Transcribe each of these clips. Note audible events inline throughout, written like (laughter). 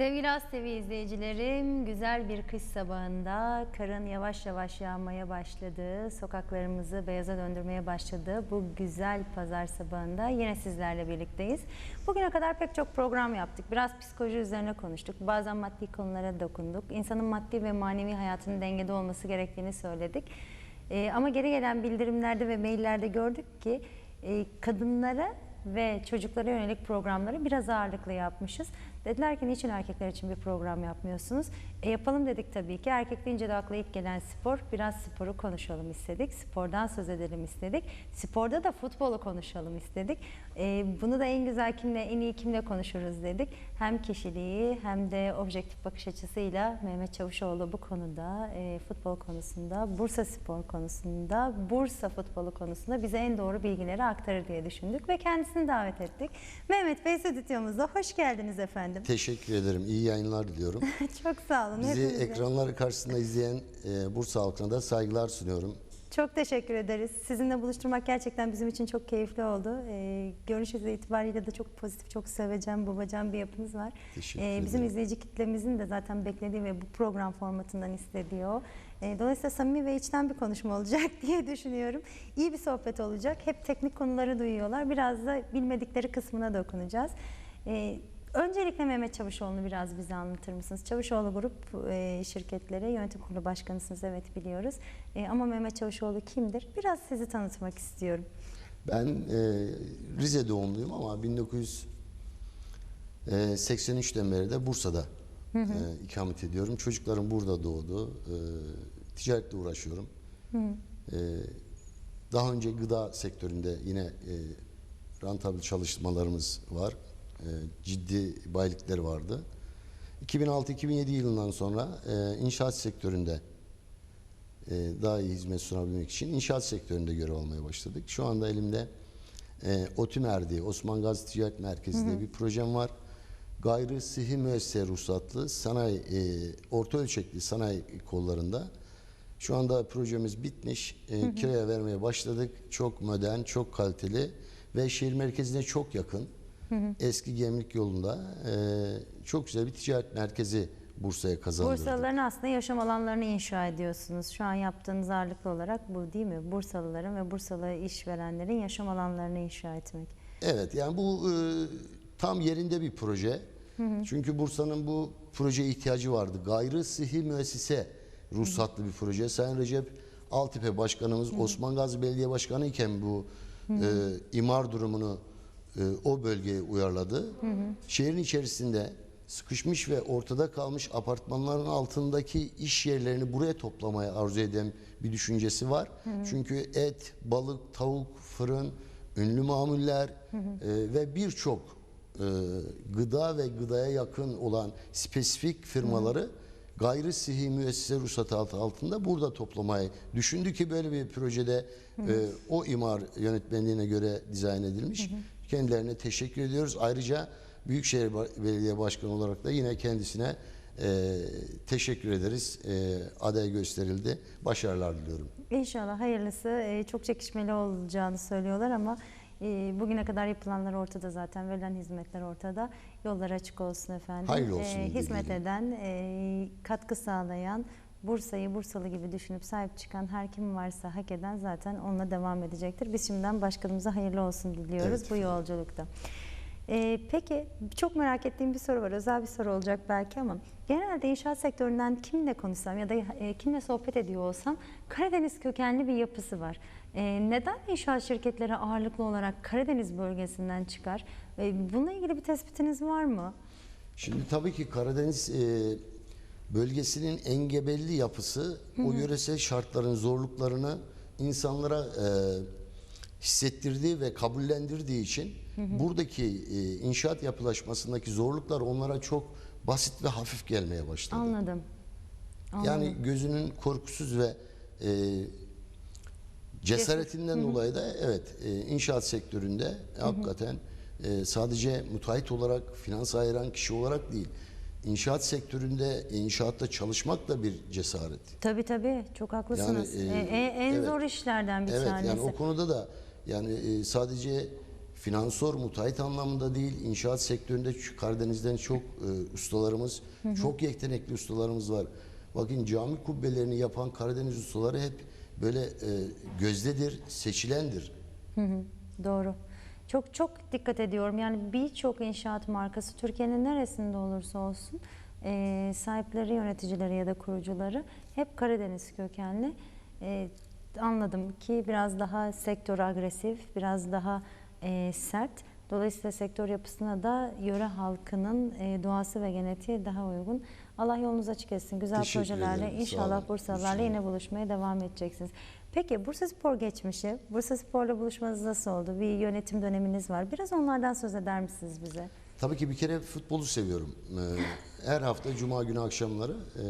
Sevgili Az TV izleyicilerim, güzel bir kış sabahında karın yavaş yavaş yağmaya başladığı, sokaklarımızı beyaza döndürmeye başladığı bu güzel pazar sabahında yine sizlerle birlikteyiz. Bugüne kadar pek çok program yaptık. Biraz psikoloji üzerine konuştuk. Bazen maddi konulara dokunduk. İnsanın maddi ve manevi hayatının dengede olması gerektiğini söyledik. Ee, ama geri gelen bildirimlerde ve maillerde gördük ki e, kadınlara ve çocuklara yönelik programları biraz ağırlıklı yapmışız. Dediler ki niçin erkekler için bir program yapmıyorsunuz? E yapalım dedik tabii ki. Erkek deyince de akla ilk gelen spor. Biraz sporu konuşalım istedik. Spordan söz edelim istedik. Sporda da futbolu konuşalım istedik. E, bunu da en güzel kimle, en iyi kimle konuşuruz dedik. Hem kişiliği hem de objektif bakış açısıyla Mehmet Çavuşoğlu bu konuda, e, futbol konusunda, Bursa spor konusunda, Bursa futbolu konusunda bize en doğru bilgileri aktarır diye düşündük ve kendisini davet ettik. Mehmet Bey stüdyomuzda hoş geldiniz efendim. Teşekkür ederim. İyi yayınlar diliyorum. (laughs) Çok sağ olun. Bizi hepinize. ekranlar karşısında izleyen e, Bursa halkına da saygılar sunuyorum. Çok teşekkür ederiz. Sizinle buluşturmak gerçekten bizim için çok keyifli oldu. Ee, görünüş itibariyle de çok pozitif, çok sevecen, babacan bir yapınız var. Ee, bizim izleyici kitlemizin de zaten beklediği ve bu program formatından istediği o. Ee, dolayısıyla samimi ve içten bir konuşma olacak (laughs) diye düşünüyorum. İyi bir sohbet olacak. Hep teknik konuları duyuyorlar. Biraz da bilmedikleri kısmına dokunacağız. Ee, Öncelikle Mehmet Çavuşoğlu'nu biraz bize anlatır mısınız? Çavuşoğlu Grup e, şirketleri yönetim kurulu başkanısınız evet biliyoruz. E, ama Mehmet Çavuşoğlu kimdir? Biraz sizi tanıtmak istiyorum. Ben e, Rize doğumluyum ama 1983'ten beri de Bursa'da e, ikamet ediyorum. Çocuklarım burada doğdu. E, ticaretle uğraşıyorum. E, daha önce gıda sektöründe yine e, rantabl çalışmalarımız var. E, ciddi bayilikleri vardı. 2006-2007 yılından sonra e, inşaat sektöründe e, daha iyi hizmet sunabilmek için inşaat sektöründe görev almaya başladık. Şu anda elimde e, OTÜMER'di, Osman Gazi Ticaret Merkezi diye bir projem var. Gayri sıhhi müessese ruhsatlı sanayi, e, orta ölçekli sanayi kollarında. Şu anda projemiz bitmiş. E, kiraya vermeye başladık. Çok modern, çok kaliteli ve şehir merkezine çok yakın. Eski Gemlik yolunda e, çok güzel bir ticaret merkezi Bursa'ya kazandırdık. Bursalıların aslında yaşam alanlarını inşa ediyorsunuz. Şu an yaptığınız ağırlıklı olarak bu değil mi? Bursalıların ve Bursalı işverenlerin yaşam alanlarını inşa etmek. Evet yani bu e, tam yerinde bir proje. Çünkü Bursa'nın bu projeye ihtiyacı vardı. Gayri sıhhi müessese ruhsatlı bir proje. Sayın Recep Altepe Başkanımız Osman Gazi Belediye Başkanı iken bu e, imar durumunu e, o bölgeye uyarladı. Şehrin içerisinde sıkışmış ve ortada kalmış apartmanların altındaki iş yerlerini buraya toplamaya arzu eden bir düşüncesi var. Çünkü et, balık, tavuk, fırın, ünlü mamuller e, ve birçok e, gıda ve gıdaya yakın olan spesifik firmaları gayri sıhhi müessese ruhsatı altı altında burada toplamayı düşündü ki böyle bir projede e, o imar yönetmenliğine göre dizayn edilmiş. Kendilerine teşekkür ediyoruz. Ayrıca Büyükşehir Belediye Başkanı olarak da yine kendisine e, teşekkür ederiz. E, aday gösterildi. Başarılar diliyorum. İnşallah hayırlısı. Ee, çok çekişmeli olacağını söylüyorlar ama e, bugüne kadar yapılanlar ortada zaten. Verilen hizmetler ortada. Yollar açık olsun efendim. Hayırlı olsun dileyelim. hizmet eden, e, katkı sağlayan, Bursa'yı Bursalı gibi düşünüp sahip çıkan her kim varsa hak eden zaten onunla devam edecektir. Biz şimdiden başkanımıza hayırlı olsun diliyoruz Evet bu yolculukta. Ee, peki çok merak ettiğim bir soru var. Özel bir soru olacak belki ama genelde inşaat sektöründen kimle konuşsam ya da e, kimle sohbet ediyor olsam Karadeniz kökenli bir yapısı var. Ee, neden inşaat şirketleri ağırlıklı olarak Karadeniz bölgesinden çıkar? Ee, bununla ilgili bir tespitiniz var mı? Şimdi tabii ki Karadeniz e, bölgesinin engebelli yapısı o yöresel şartların zorluklarını insanlara e, hissettirdiği ve kabullendirdiği için buradaki e, inşaat yapılaşmasındaki zorluklar onlara çok basit ve hafif gelmeye başladı. Anladım. Yani gözünün korkusuz ve e, cesaretinden dolayı da evet e, inşaat sektöründe hakikaten e, sadece müteahhit olarak finans ayıran kişi olarak değil inşaat sektöründe inşaatta çalışmak da bir cesaret. Tabii tabii çok haklısınız. Yani, e, E, e, en evet. zor işlerden bir evet tanesi. yani o konuda da yani e, sadece finansör, müteahhit anlamında değil, inşaat sektöründe Karadeniz'den çok e, ustalarımız, çok yetenekli ustalarımız var. Bakın cami kubbelerini yapan Karadeniz ustaları hep böyle e, gözdedir, seçilendir. Hı hı, Doğru. Çok çok dikkat ediyorum. Yani birçok inşaat markası Türkiye'nin neresinde olursa olsun e, sahipleri, yöneticileri ya da kurucuları hep Karadeniz kökenli. E, anladım ki biraz daha sektör agresif, biraz daha e, sert. Dolayısıyla sektör yapısına da yöre halkının e, doğası ve genetiği daha uygun. Allah yolunuz açık etsin. Güzel Teşekkür projelerle ederim. İnşallah İnşallah. yine buluşmaya devam edeceksiniz. Peki Bursa Spor geçmişi, Bursa Spor'la buluşmanız nasıl oldu? Bir yönetim döneminiz var. Biraz onlardan söz eder misiniz bize? Tabii ki bir kere futbolu seviyorum. Ee, her hafta Cuma günü akşamları e,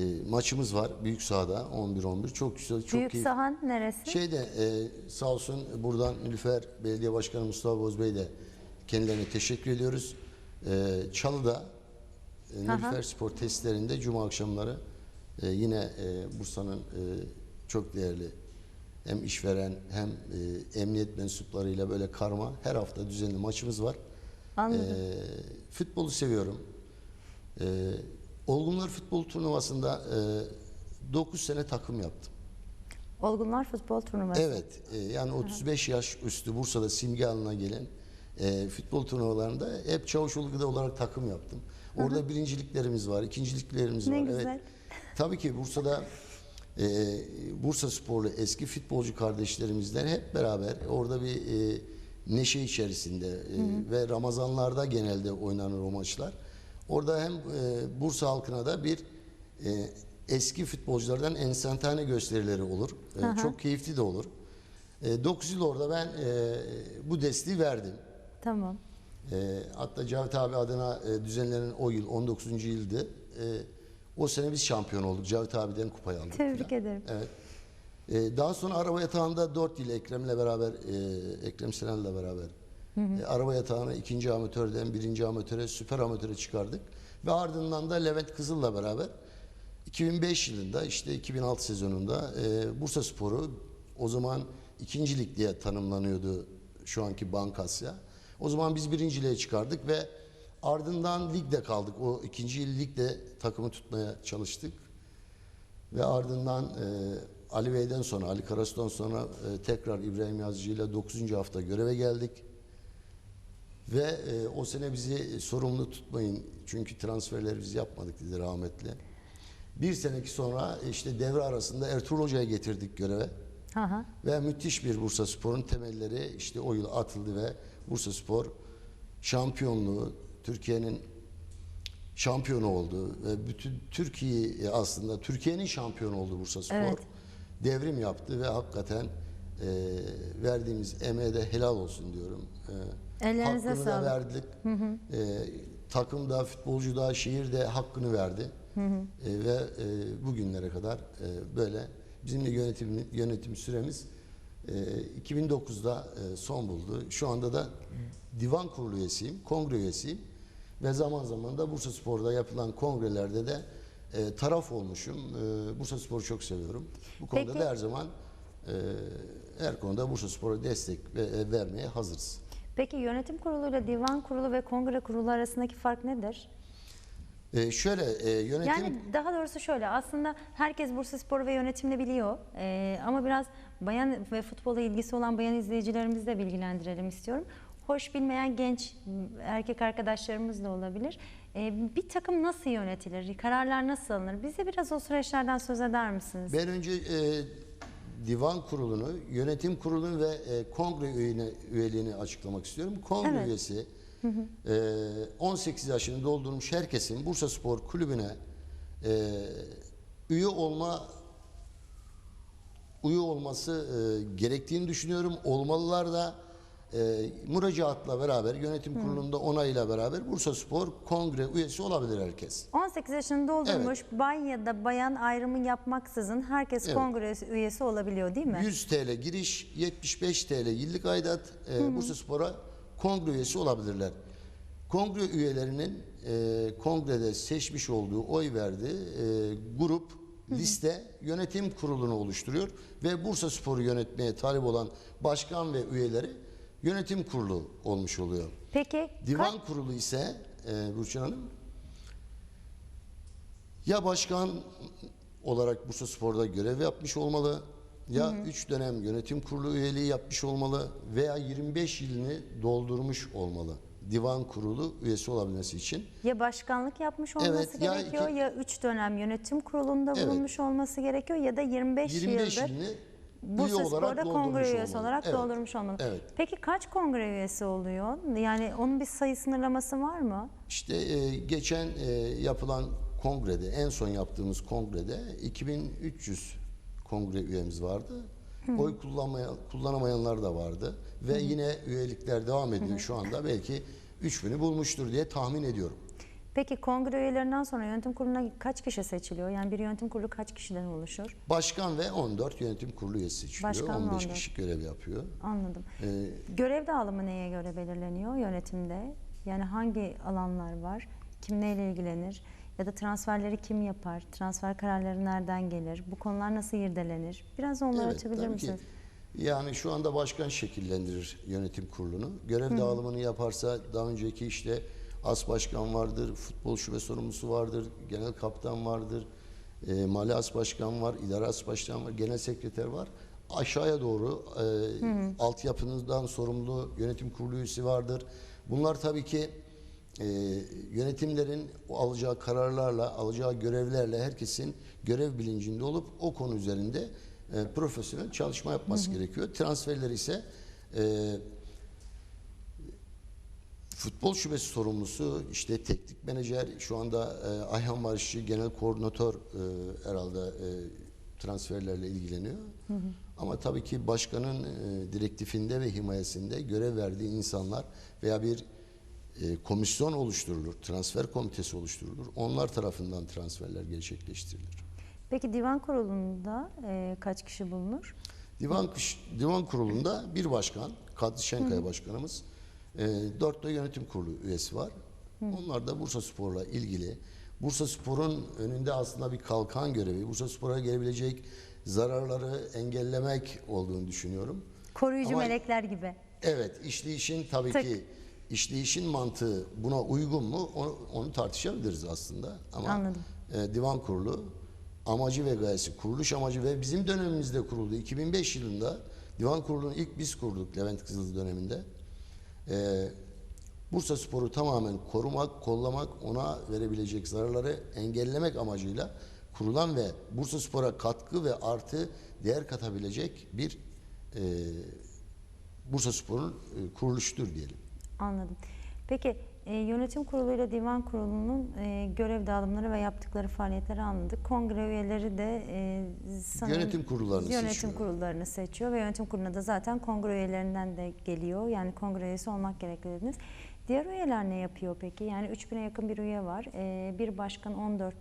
e, maçımız var büyük sahada 11-11 çok güzel çok Büyük keyif- sahan neresi? Şeyde e, sağ olsun buradan Nilüfer Belediye Başkanı Mustafa Bozbey de kendilerine teşekkür ediyoruz. E, Çalı'da e. Nilüfer Spor testlerinde Cuma akşamları e, yine e, Bursa'nın e, çok değerli hem işveren hem e, emniyet mensuplarıyla böyle karma her hafta düzenli maçımız var. Anladım. E, futbolu seviyorum. E, Olgunlar Futbol Turnuvası'nda e, 9 sene takım yaptım. Olgunlar Futbol Turnuvası. Evet, e, yani 35 yaş üstü Bursa'da simge haline gelen e, futbol turnuvalarında hep Çavuşoğlu'da olarak takım yaptım. Orada birinciliklerimiz var, ikinciliklerimiz Ne var. güzel. Evet. Tabii ki Bursa'da (laughs) e, Bursa sporlu eski futbolcu kardeşlerimizle hep beraber orada bir e, neşe içerisinde e, ve Ramazanlarda genelde oynanır o maçlar. Orada hem e, Bursa halkına da bir e, eski futbolculardan enstantane gösterileri olur. E, Aha. çok keyifli de olur. 9 yıl orada ben e, bu desteği verdim. Tamam. E, hatta Cavit abi adına e, düzenlenen o yıl 19. yıldı. E, o sene biz şampiyon olduk. Cavit abiden kupayı aldık. Tebrik filan. ederim. Evet. E, daha sonra araba yatağında 4 yıl Ekrem'le beraber, e, Ekrem Senel'le beraber e, araba yatağını ikinci amatörden birinci amatöre, süper amatöre çıkardık. Ve ardından da Levent Kızıl'la beraber 2005 yılında işte 2006 sezonunda e, Bursa Sporu o zaman ikinci lig diye tanımlanıyordu şu anki Bankasya. O zaman biz birinciliğe çıkardık ve ardından ligde kaldık. O ikinci yıl ligde takımı tutmaya çalıştık. Ve ardından e, Ali Bey'den sonra, Ali Karasu'dan sonra e, tekrar İbrahim Yazıcı ile 9. hafta göreve geldik. Ve e, o sene bizi sorumlu tutmayın çünkü transferleri biz yapmadık dedi rahmetli. Bir seneki sonra işte devre arasında Ertuğrul Hoca'ya getirdik göreve. Ha ha. Ve müthiş bir Bursa Spor'un temelleri işte o yıl atıldı ve Bursa Spor şampiyonluğu Türkiye'nin şampiyonu oldu ve bütün Türkiye aslında Türkiye'nin şampiyonu oldu Bursa Spor. Evet. Devrim yaptı ve hakikaten e, verdiğimiz emeğe de helal olsun diyorum. E, Ellerinize hakkını sağlık. da verdik. E, takımda, futbolcuda, şehirde hakkını verdi. E, ve e, bugünlere kadar e, böyle bizimle yönetim yönetim süremiz e, 2009'da e, son buldu. Şu anda da divan kurulu üyesiyim, kongre üyesiyim ve zaman zaman da Bursa Spor'da yapılan kongrelerde de e, taraf olmuşum. E, Bursa Spor'u çok seviyorum. Bu konuda Peki. da her zaman e, her konuda Bursa Spor'a destek ve, e, vermeye hazırız. Peki yönetim kuruluyla divan kurulu ve kongre kurulu arasındaki fark nedir? E, şöyle e, yönetim Yani daha doğrusu şöyle aslında herkes Bursa Spor ve yönetimini biliyor Ee, ama biraz bayan ve futbola ilgisi olan bayan izleyicilerimizi de bilgilendirelim istiyorum. Hoş bilmeyen genç erkek arkadaşlarımız da olabilir. Ee, bir takım nasıl yönetilir? Kararlar nasıl alınır? Bize biraz o süreçlerden söz eder misiniz? Ben önce e, divan kurulunu, yönetim kurulunu ve e, kongre üyene, üyeliğini açıklamak istiyorum. Kongre Evet. üyesi e, 18 yaşını doldurmuş herkesin Bursa Spor Kulübü'ne e, üye olma üye olması e, gerektiğini düşünüyorum. Olmalılar da e, müracaatla beraber yönetim kurulunda onayla beraber Bursa Spor Kongre üyesi olabilir herkes. 18 yaşını doldurmuş bay ya da bayan ayrımı yapmaksızın herkes Evet. kongre üyesi olabiliyor değil mi? 100 TL giriş, 75 TL yıllık aidat e, Bursa Spor'a kongre üyesi olabilirler. Kongre üyelerinin e, kongrede seçmiş olduğu, oy verdiği e, grup, liste yönetim kurulunu oluşturuyor ve Bursa Spor'u yönetmeye talip olan başkan ve üyeleri yönetim kurulu olmuş oluyor. Peki Divan kurulu ise e, Burçin Hanım ya başkan olarak Bursa Spor'da görev yapmış olmalı ya 3 dönem yönetim kurulu üyeliği yapmış olmalı veya 25 yılını doldurmuş olmalı. Divan kurulu üyesi olabilmesi için. ya başkanlık yapmış olması Evet, ya gerekiyor iki- ya 3 dönem yönetim kurulunda Evet. bulunmuş olması gerekiyor ya da 25, 25 yıldır yılını üye Bursa olarak Spor'da kongre üyesi olmalı. olarak Evet. doldurmuş olmalı. Evet. Peki kaç kongre üyesi oluyor? Yani onun bir sayı sınırlaması var mı? İşte e, geçen e, yapılan kongrede, en son yaptığımız kongrede 2300 kongre üyemiz vardı. Oy kullanmaya, kullanamayanlar da vardı. Ve yine üyelikler devam ediyor şu anda. Belki 3000'i bulmuştur diye tahmin ediyorum. Peki kongre üyelerinden sonra yönetim kuruluna kaç kişi seçiliyor? Yani bir yönetim kurulu kaç kişiden oluşur? Başkan ve 14 yönetim kurulu üyesi seçiliyor. Başkan ve 15 14. kişi görev yapıyor. Anladım. Ee, Görev dağılımı neye göre belirleniyor yönetimde? Yani hangi alanlar var? Kim neyle ilgilenir? Ya da transferleri kim yapar? Transfer kararları nereden gelir? Bu konular nasıl irdelenir? Biraz onları Evet, açabilir ki. misiniz? Yani şu anda başkan şekillendirir yönetim kurulunu. Görev dağılımını yaparsa daha önceki işte as başkan vardır, futbol şube sorumlusu vardır, genel kaptan vardır, e, mali as başkan var, idare as başkan var, genel sekreter var. Aşağıya doğru e, altyapınızdan sorumlu yönetim kurulu üyesi vardır. Bunlar tabii ki e, yönetimlerin o alacağı kararlarla, alacağı görevlerle herkesin görev bilincinde olup o konu üzerinde e, profesyonel çalışma yapması gerekiyor. Transferler ise e, futbol şubesi sorumlusu, işte teknik menajer, şu anda e, Ayhan Barışçı genel koordinatör e, herhalde e, transferlerle ilgileniyor. Ama tabii ki başkanın e, direktifinde ve himayesinde görev verdiği insanlar veya bir e, komisyon oluşturulur, transfer komitesi oluşturulur. Onlar tarafından transferler gerçekleştirilir. Peki divan kurulunda e, kaç kişi bulunur? Divan, divan kurulunda bir başkan, Kadri Şenkaya başkanımız, e, dört de yönetim kurulu üyesi var. Onlar da Bursa Spor'la ilgili. Bursa Spor'un önünde aslında bir kalkan görevi, Bursa Spor'a gelebilecek zararları engellemek olduğunu düşünüyorum. Koruyucu Ama- melekler gibi. Evet, işleyişin tabii Tık. ki işleyişin mantığı buna uygun mu onu, onu tartışabiliriz aslında. Ama Anladım. e, divan kurulu amacı ve gayesi, kuruluş amacı ve bizim dönemimizde kuruldu. 2005 yılında divan kurulunu ilk biz kurduk Levent Kızıl döneminde. E, Bursa Spor'u tamamen korumak, kollamak, ona verebilecek zararları engellemek amacıyla kurulan ve Bursa Spor'a katkı ve artı değer katabilecek bir e, Bursa Spor'un e, kuruluşudur diyelim. Anladım. Peki e, yönetim kurulu ile divan kurulunun e, görev dağılımları ve yaptıkları faaliyetleri anladık. Kongre üyeleri de e, sanırım Yönetim kurullarını yönetim seçiyor. kurullarını seçiyor ve yönetim kuruluna da zaten kongre üyelerinden de geliyor. Yani kongre üyesi olmak gerekli dediniz. Diğer üyeler ne yapıyor peki? Yani 3000'e yakın bir üye var. E, bir başkan 14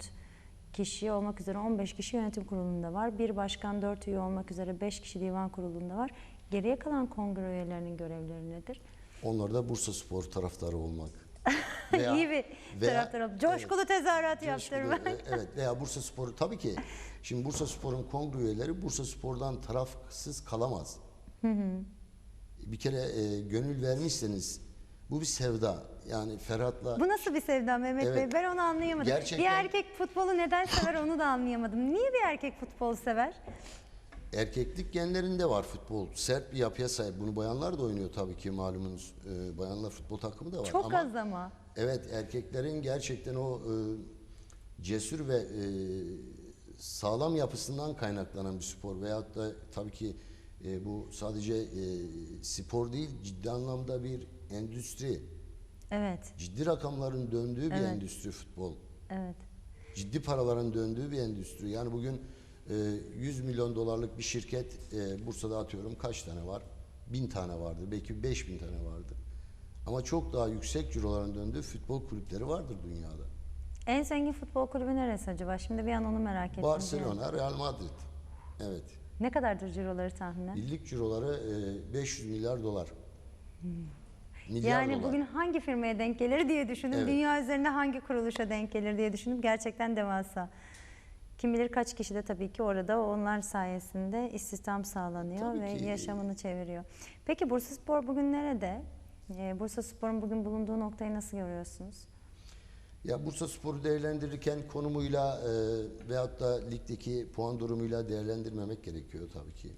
kişi olmak üzere 15 kişi yönetim kurulunda var. Bir başkan 4 üye olmak üzere 5 kişi divan kurulunda var. Geriye kalan kongre üyelerinin görevleri nedir? Onlar da Bursa Spor taraftarı olmak. (laughs) İyi bir taraftar olup coşkulu tezahürat Coşkulu, yaptırmak. e, Evet veya Bursa Spor tabii ki şimdi Bursa Spor'un kongre üyeleri Bursa Spor'dan tarafsız kalamaz. Bir kere e, gönül vermişseniz bu bir sevda. Yani Ferhat'la Bu nasıl bir sevda Mehmet Evet. Bey? Ben onu anlayamadım. Gerçekten- Bir erkek futbolu neden sever onu da anlayamadım. Niye bir erkek futbolu sever? Erkeklik genlerinde var futbol. Sert bir yapıya sahip. Bunu bayanlar da oynuyor tabii ki malumunuz. E, bayanlar futbol takımı da var. Çok Ama az ama. Evet erkeklerin gerçekten o e, cesur ve e, sağlam yapısından kaynaklanan bir spor veyahut da tabii ki e, bu sadece e, spor değil ciddi anlamda bir endüstri. Evet, Ciddi rakamların döndüğü bir Evet. endüstri futbol. evet. Ciddi paraların döndüğü bir endüstri. Yani bugün 100 milyon dolarlık bir şirket e, Bursa'da atıyorum kaç tane var? Bin tane vardır. Belki 5000 tane vardır. Ama çok daha yüksek ciroların döndüğü futbol kulüpleri vardır dünyada. En zengin futbol kulübü neresi acaba? Şimdi bir an onu merak ettim. Barcelona, Real Madrid. Evet. Ne kadardır ciroları tahminen? Yıllık ciroları e, 500 milyar dolar. Milyar Yani dolar. bugün hangi firmaya denk gelir diye düşündüm. Evet. Dünya üzerinde hangi kuruluşa denk gelir diye düşündüm. Gerçekten devasa. Kim bilir kaç kişi de tabii ki orada onlar sayesinde istihdam sağlanıyor Tabii ve ki. yaşamını çeviriyor. Peki Bursa Spor bugün nerede? Ee, Bursa Spor'un bugün bulunduğu noktayı nasıl görüyorsunuz? Ya Bursa Spor'u değerlendirirken konumuyla e, veyahut da ligdeki puan durumuyla değerlendirmemek gerekiyor tabii ki.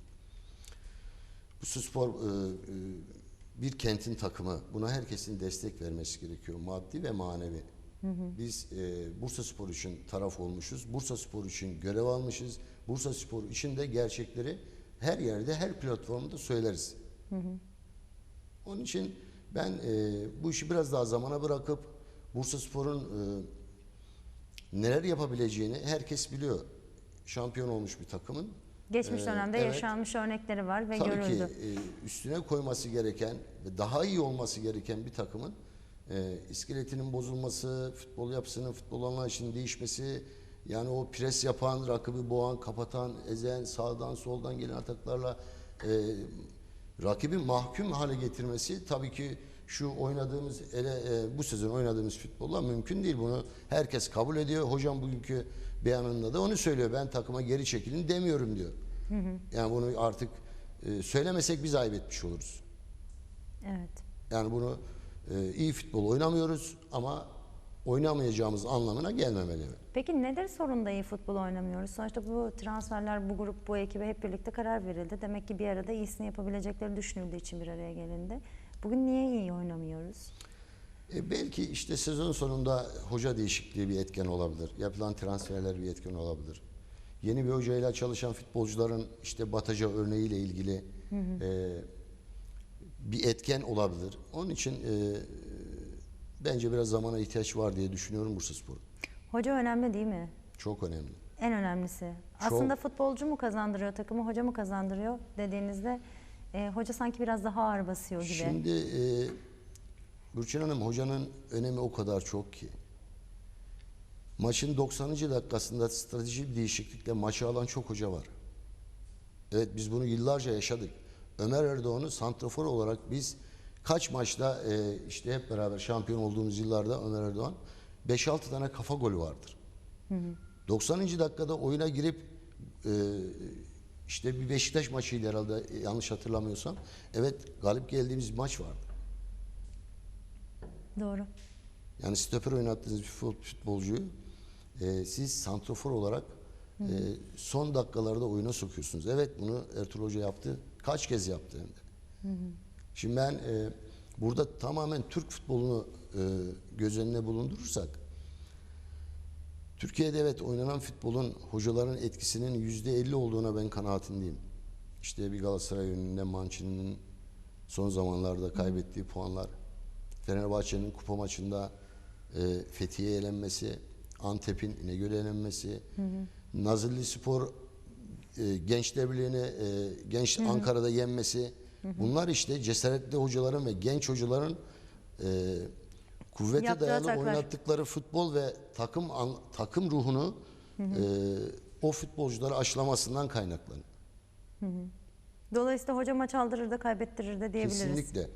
Bursa Spor e, e, bir kentin takımı. Buna herkesin destek vermesi gerekiyor. Maddi ve manevi. Biz e, Bursa Spor için taraf olmuşuz. Bursa Spor için görev almışız. Bursa Spor için de gerçekleri her yerde, her platformda söyleriz. Onun için ben e, bu işi biraz daha zamana bırakıp Bursa Spor'un e, neler yapabileceğini herkes biliyor. Şampiyon olmuş bir takımın. Geçmiş Ee, dönemde evet. yaşanmış örnekleri var ve Tabii görüldü. ki e, üstüne koyması gereken ve daha iyi olması gereken bir takımın e, iskeletinin bozulması, futbol yapısının, futbol anlayışının değişmesi, yani o pres yapan, rakibi boğan, kapatan, ezen, sağdan soldan gelen ataklarla e, rakibi mahkum hale getirmesi tabii ki şu oynadığımız ele, e, bu sezon oynadığımız futbolla mümkün değil. Bunu herkes kabul ediyor. Hocam bugünkü beyanında da onu söylüyor. Ben takıma geri çekilin demiyorum diyor. Yani bunu artık e, söylemesek biz ayıp etmiş oluruz. Evet. Yani bunu e, iyi futbol oynamıyoruz ama oynamayacağımız anlamına gelmemeli. Peki nedir sorun da iyi futbol oynamıyoruz? Sonuçta bu transferler, bu grup, bu ekibe hep birlikte karar verildi. Demek ki bir arada iyisini yapabilecekleri düşünüldüğü için bir araya gelindi. Bugün niye iyi oynamıyoruz? E, belki işte sezon sonunda hoca değişikliği bir etken olabilir. Yapılan transferler bir etken olabilir. Yeni bir hocayla çalışan futbolcuların işte Bataja örneğiyle ilgili e, bir etken olabilir. Onun için e, bence biraz zamana ihtiyaç var diye düşünüyorum Bursa Spor'un. Hoca önemli değil mi? Çok önemli. En önemlisi. Aslında futbolcu mu kazandırıyor takımı, hoca mı kazandırıyor dediğinizde e, hoca sanki biraz daha ağır basıyor gibi. Şimdi e, Gülçin Hanım hocanın önemi o kadar çok ki. Maçın 90. dakikasında strateji bir değişiklikle maçı alan çok hoca var. Evet biz bunu yıllarca yaşadık. Ömer Erdoğan'ı santrafor olarak biz kaç maçta e, işte hep beraber şampiyon olduğumuz yıllarda Ömer Erdoğan 5-6 tane kafa golü vardır. 90. dakikada oyuna girip e, işte bir Beşiktaş maçıydı herhalde yanlış hatırlamıyorsam. Evet galip geldiğimiz bir maç vardı. Doğru. Yani stoper oynattığınız bir fut- futbolcuyu e, siz santrofor olarak e, son dakikalarda oyuna sokuyorsunuz. Evet bunu Ertuğrul Hoca yaptı. Kaç kez yaptı hem de. Şimdi ben e, burada tamamen Türk futbolunu e, göz önüne bulundurursak Türkiye'de evet oynanan futbolun hocaların etkisinin yüzde elli olduğuna ben kanaatindeyim. İşte bir Galatasaray önünde Mancini'nin son zamanlarda kaybettiği puanlar, Fenerbahçe'nin kupa maçında e, Fethiye elenmesi, Antep'in İnegöl elenmesi, Nazilli Spor e, Gençler Birliği'ne e, Genç Ankara'da yenmesi. Bunlar işte cesaretli hocaların ve genç hocaların e, kuvvete Yaptığı dayalı ataklar. oynattıkları futbol ve takım an- takım ruhunu e, o futbolcuları aşılamasından kaynaklanıyor. Dolayısıyla hoca maç aldırır da kaybettirir de diyebiliriz. Kesinlikle.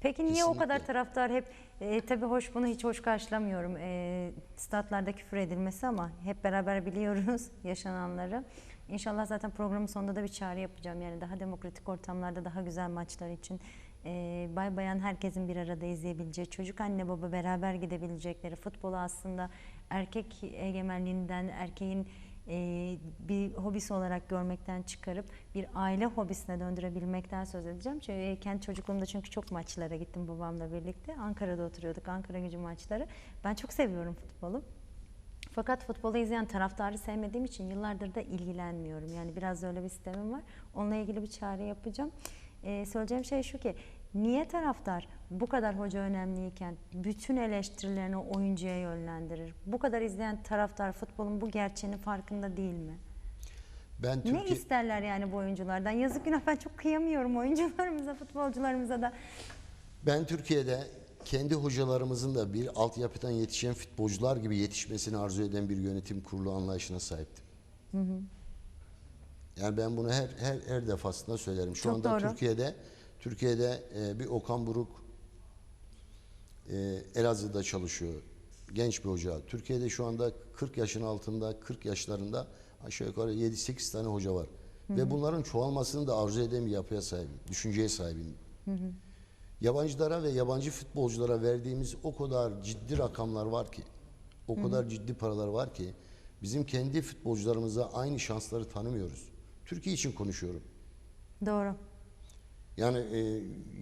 Peki niye o Kesinlikle. kadar taraftar hep e, tabii hoş bunu hiç hoş karşılamıyorum e, statlarda küfür edilmesi ama hep beraber biliyoruz (laughs) yaşananları. İnşallah zaten programın sonunda da bir çağrı yapacağım yani daha demokratik ortamlarda daha güzel maçlar için e, bay bayan herkesin bir arada izleyebileceği çocuk anne baba beraber gidebilecekleri futbolu aslında erkek egemenliğinden erkeğin e, bir hobisi olarak görmekten çıkarıp bir aile hobisine döndürebilmekten söz edeceğim. Çünkü kendi çocukluğumda çünkü çok maçlara gittim babamla birlikte. Ankara'da oturuyorduk, Ankara gücü maçları. Ben çok seviyorum futbolu. Fakat futbolu izleyen taraftarı sevmediğim için yıllardır da ilgilenmiyorum. Yani biraz öyle bir sistemim var. Onunla ilgili bir çağrı yapacağım. Ee, söyleyeceğim şey şu ki, niye taraftar bu kadar hoca önemliyken bütün eleştirilerini oyuncuya yönlendirir? Bu kadar izleyen taraftar futbolun bu gerçeğinin farkında değil mi? Ben Ne Türkiye isterler yani bu oyunculardan? Yazık günah ben çok kıyamıyorum oyuncularımıza, futbolcularımıza da. Ben Türkiye'de kendi hocalarımızın da bir altyapıdan yetişen futbolcular gibi yetişmesini arzu eden bir yönetim kurulu anlayışına sahiptim. Yani ben bunu her her her defasında söylerim. Şu Çok anda doğru. Türkiye'de Türkiye'de e, bir Okan Buruk e, Elazığ'da çalışıyor. Genç bir hoca. Türkiye'de şu anda 40 yaşın altında, 40 yaşlarında Aşağı yukarı 7-8 tane hoca var. Ve bunların çoğalmasını da arzu eden bir yapıya sahibim, düşünceye sahibim. Yabancılara ve yabancı futbolculara verdiğimiz o kadar ciddi rakamlar var ki, o kadar ciddi paralar var ki bizim kendi futbolcularımıza aynı şansları tanımıyoruz. Türkiye için konuşuyorum. Doğru. Yani e,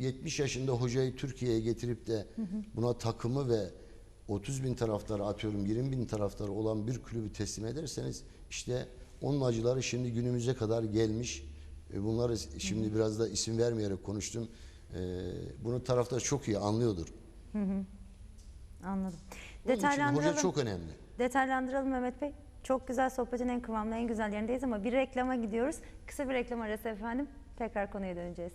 70 yaşında hocayı Türkiye'ye getirip de buna takımı ve 30 bin taraftarı atıyorum 20 bin taraftarı olan bir kulübü teslim ederseniz işte onun acıları şimdi günümüze kadar gelmiş. E, bunları şimdi biraz da isim vermeyerek konuştum. E, bunu taraftar çok iyi anlıyordur. Anladım. Onun için Detaylandıralım. hoca çok önemli. Detaylandıralım Mehmet Bey. Çok güzel sohbetin en kıvamlı, en güzel yerindeyiz ama bir reklama gidiyoruz. Kısa bir reklam arası efendim. Tekrar konuya döneceğiz.